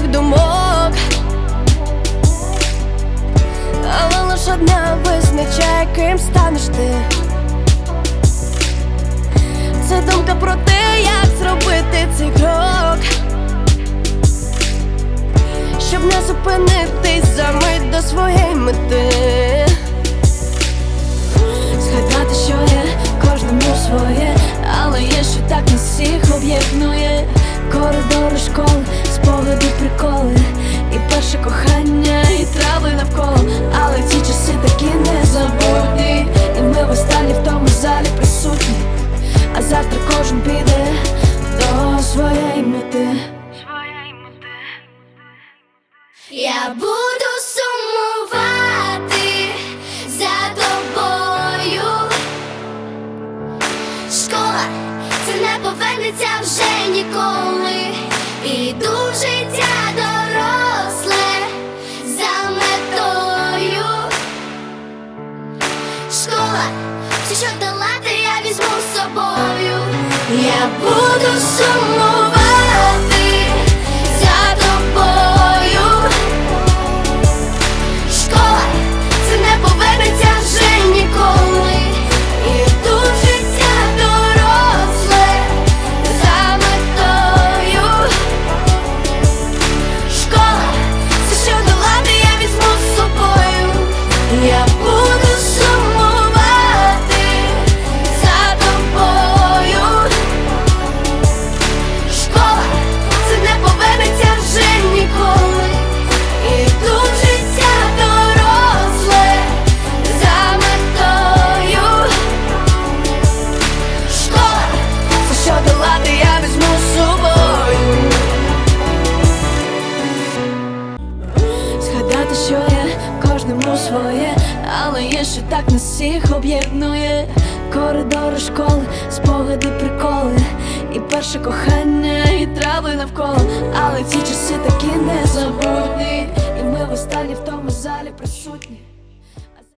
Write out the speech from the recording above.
різних думок. Але лиш одна визначає, ким станеш ти. Це думка про те, як зробити цей крок, щоб не зупинитись за мить до своєї мети. Згадати, що є кожному своє, але є, що так нас всіх об'єднує. Коридори школи, приколи, і перше кохання, і трави навколо. Але ці часи такі незабутні. І ми востаннє в тому залі присутні. А завтра кожен піде до своєї мети. Я буду сумувати за тобою. Школа це не повернеться вже ніколи. Іду що долати, я візьму з собою. Я буду сумувати Згадати, що є кожному своє, але є, що так нас всіх об'єднує. Коридори школи, спогади, приколи, і перше кохання, і трави навколо. Але ці часи такі незабутні. І ми в останній в тому залі присутні.